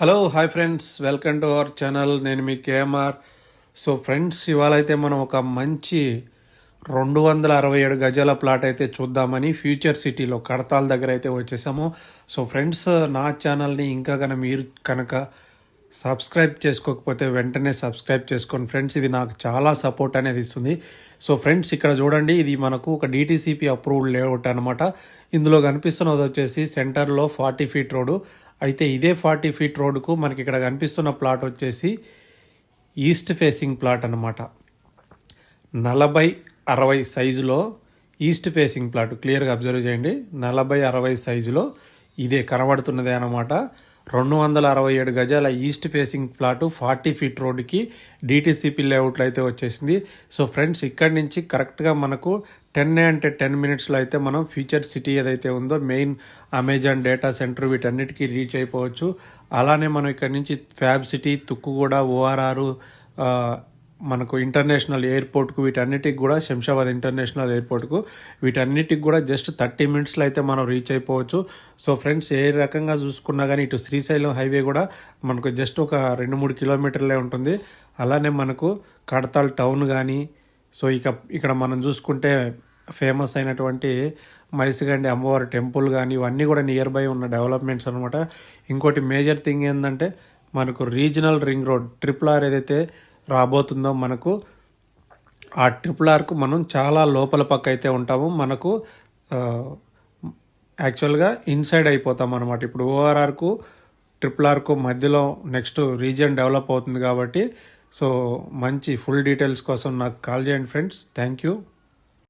Hello hi friends welcome to our channel నేను మీ KMR. So friends ఇవాళ అయితే మనం ఒక మంచి రెండు వందల అరవై ఏడు గజాల ప్లాట్ అయితే చూద్దామని ఫ్యూచర్ సిటీలో కడతాల దగ్గర అయితే వచ్చేసాము. సో ఫ్రెండ్స్ నా ఛానల్ని ఇంకా కనుక మీరు కనుక సబ్స్క్రైబ్ చేసుకోకపోతే వెంటనే సబ్స్క్రైబ్ చేసుకోండి. ఫ్రెండ్స్ ఇది నాకు చాలా సపోర్ట్ అనేది ఇస్తుంది. సో ఫ్రెండ్స్ ఇక్కడ చూడండి ఇది మనకు ఒక డిటీసీపీ అప్రూవ్డ్ లేఅవుట్ అనమాట ఇందులో కనిపిస్తున్నది వచ్చేసి సెంటర్లో ఫార్టీ ఫీట్ రోడ్డు. అయితే ఇదే ఫార్టీ ఫీట్ రోడ్డుకు మనకి ఇక్కడ కనిపిస్తున్న ప్లాట్ వచ్చేసి ఈస్ట్ ఫేసింగ్ ప్లాట్ అనమాట నలభై అరవై సైజులో ఈస్ట్ ఫేసింగ్ ప్లాట్. క్లియర్గా అబ్జర్వ్ చేయండి. నలభై అరవై సైజులో ఇదే కనబడుతున్నదే అనమాట రెండు వందల అరవై ఏడు గజాల east facing plot forty feet రోడ్డుకి డిటీసీపీ లేఅవుట్లో అయితే వచ్చేసింది. సో ఫ్రెండ్స్ ఇక్కడి నుంచి కరెక్ట్గా మనకు టెన్ అంటే టెన్ మినిట్స్లో అయితే మనం ఫ్యూచర్ సిటీ ఏదైతే ఉందో మెయిన్ అమెజాన్ డేటా సెంటర్ వీటన్నిటికీ రీచ్ అయిపోవచ్చు. అలానే మనం ఇక్కడ నుంచి ఫ్యాబ్ సిటీ తుక్కుగూడ ఓఆర్ఆర్ మనకు ఇంటర్నేషనల్ ఎయిర్పోర్ట్కు వీటన్నిటికి కూడా శంషాబాద్ ఇంటర్నేషనల్ ఎయిర్పోర్ట్కు వీటన్నిటికి కూడా జస్ట్ థర్టీ మినిట్స్లో అయితే మనం రీచ్ అయిపోవచ్చు. సో ఫ్రెండ్స్ ఏ రకంగా చూసుకున్నా కానీ ఇటు శ్రీశైలం హైవే కూడా మనకు జస్ట్ ఒక రెండు మూడు కిలోమీటర్లే ఉంటుంది. అలానే మనకు కడతాల్ టౌన్ కానీ సో ఇక ఇక్కడ మనం చూసుకుంటే ఫేమస్ అయినటువంటి మైసిగండి అమ్మవారి టెంపుల్ కానీ ఇవన్నీ కూడా నియర్ బై ఉన్న డెవలప్మెంట్స్ అనమాట ఇంకోటి మేజర్ థింగ్ ఏంటంటే మనకు regional ring road triple R ఏదైతే రాబోతుందో మనకు ఆ ట్రిపుల్ ఆర్కు మనం చాలా లోపల పక్క అయితే ఉంటాము. మనకు యాక్చువల్గా ఇన్సైడ్ అయిపోతాం అనమాట ఇప్పుడు ఓఆర్ఆర్కు ట్రిపుల్ ఆర్కు మధ్యలో నెక్స్ట్ రీజియన్ డెవలప్ అవుతుంది కాబట్టి. సో మంచి ఫుల్ డీటెయిల్స్ కోసం నాకు కాల్ చేయండి ఫ్రెండ్స్. Thank you.